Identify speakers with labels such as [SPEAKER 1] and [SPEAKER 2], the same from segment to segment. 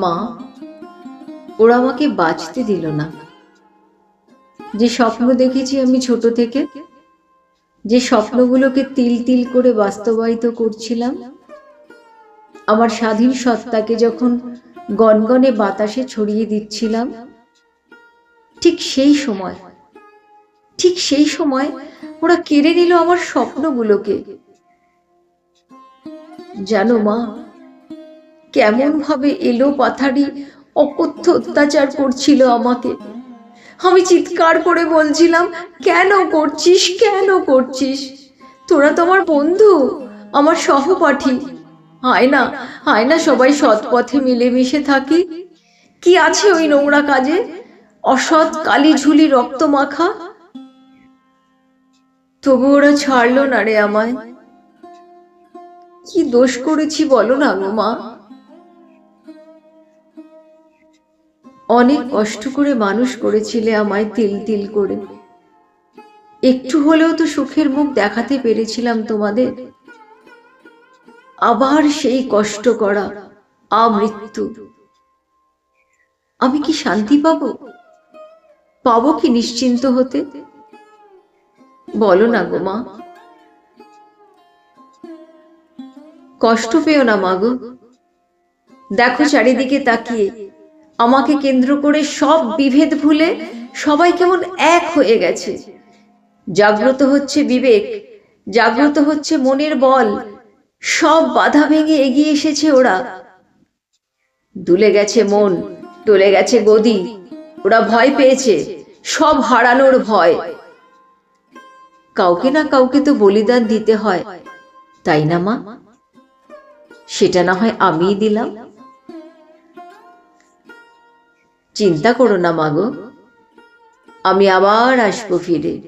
[SPEAKER 1] মা, ওরা আমাকে বাঁচতে দিল না। যে স্বপ্ন দেখেছি আমি ছোট থেকে, যে স্বপ্নগুলোকে তিল তিল করে বাস্তবায়িত করছিলাম, আমার স্বাধীন সত্তাকে যখন গনগনে বাতাসে ছড়িয়ে দিচ্ছিলাম, ঠিক সেই সময়, ঠিক সেই সময় ওরা কেড়ে নিল আমার স্বপ্নগুলোকে। জানো মা কেমন ভাবে এলো পাথারি? অকথ্য অত্যাচার করছিল আমাকে। আমি চিৎকার করে বলছিলাম, কেন করছিস? কেন করছিস? তোরা তো আমার বন্ধু, আমার সহপাঠী। হয় না, আয় না, সবাই সৎ পথে মিলেমিশে থাকি। কি আছে ওই নোংরা কাজে? অসৎ কালি ঝুলি রক্ত মাখা? তবু ওরা ছাড়লো না রে আমায়। কি দোষ করেছি বলো না গো মা। অনেক কষ্ট করে মানুষ করেছিলে আমায় তিল তিল করে। একটু হলেও তো সুখের মুখ দেখাতে পেরেছিলাম তোমাদের। আবার সেই কষ্ট করা, আমৃত্যু। আমি কি শান্তি পাবো? পাবো কি নিশ্চিন্ত হতে? বলো না গো মা। কষ্ট পেও না মা গো। দেখো চারিদিকে তাকিয়ে। আমাকে কেন্দ্র করে সব বিভেদ ভুলে সবাই কেমন এক হয়ে গেছে। জাগ্রত হচ্ছে বিবেক, জাগ্রত হচ্ছে মনের বল, সব বাধা ভেঙে এগিয়ে এসেছে ওরা। দুলে গেছে মন টলে গেছে গদি, ওরা ভয় পেয়েছে, সব হারানোর ভয়। কাউকে না কাউকে তো বলিদান দিতে হয়, তাই না মা? সেটা না হয় আমিই দিলাম। চিন্তা করো না, মাগো। আমি আবার আসব ফিরে।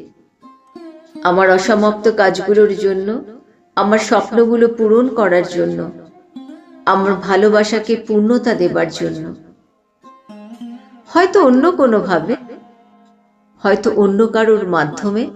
[SPEAKER 1] আমার অসমাপ্ত কাজগুলোর জন্য, আমার স্বপ্নগুলো পূরণ করার জন্য, আমার ভালোবাসাকে পূর্ণতা দেবার জন্য। হয়তো অন্য কোনোভাবে, হয়তো অন্য কারোর মাধ্যমে